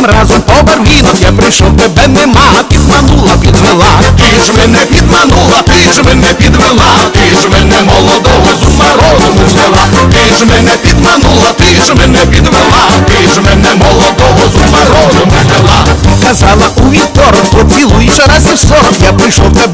підем разом по я прийшов, тебе нема, підманула, підвела. Ти ж мене підманула, ти ж мене підвела, ти ж мене молодого з ума розуму взяла, ти ж мене підманула, ти ж мене підвела, ти ж мене молодого з ума розуму взяла. Казала у вівторок, ще раз і в сорок, я прийшов, тебе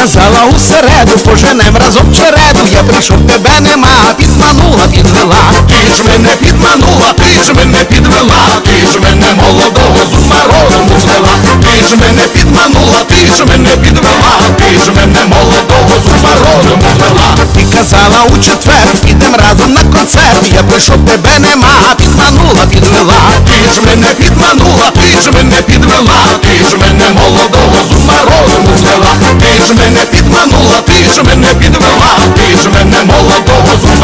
казала у середу, поженем разом череду, я прийшов, тебе нема, підманула, підвела. Ти ж мене підманула, ти ж мене підвела, ти ж мене молодого з ума розуму звела, ти ж мене підманула, ти ж мене підвела, ти ж мене молодого з ума розуму звела. Ти казала у четвер, підем разом на концерт, я прийшов, тебе нема, підманула, підвела. Ж мене підманула, ти ж мене підвела, ти ж мене молодого з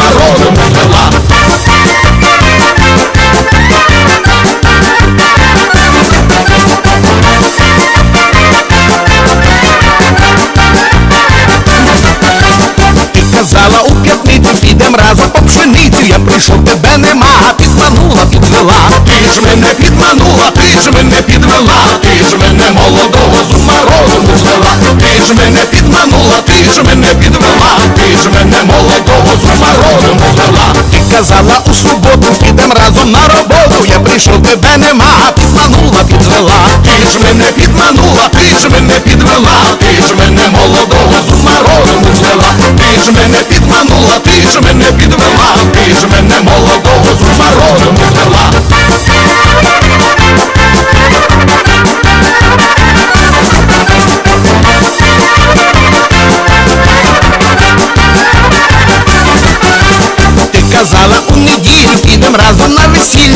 ж мене підманула, ти ж мене підвела, ти ж мене молодого з ума розуму звела. Ти казала у суботу, підем разом на роботу, я прийшов, тебе нема, підманула, підвела. Ти ж мене підманула, ти ж мене підвела, ти ж мене молодого з ума розуму звела, ти ж мене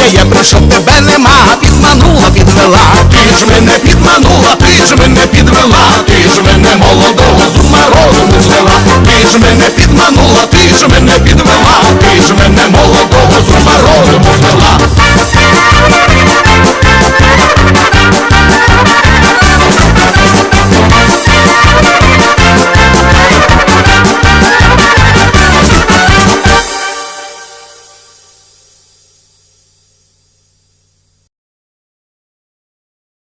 Катя, я прийшов, тебе нема, підманула, підвела, ти ж мене підманула, ти ж мене підвела, ти ж мене молодого, з розум не звела, ти ж мене підманула, ти ж мене підвела.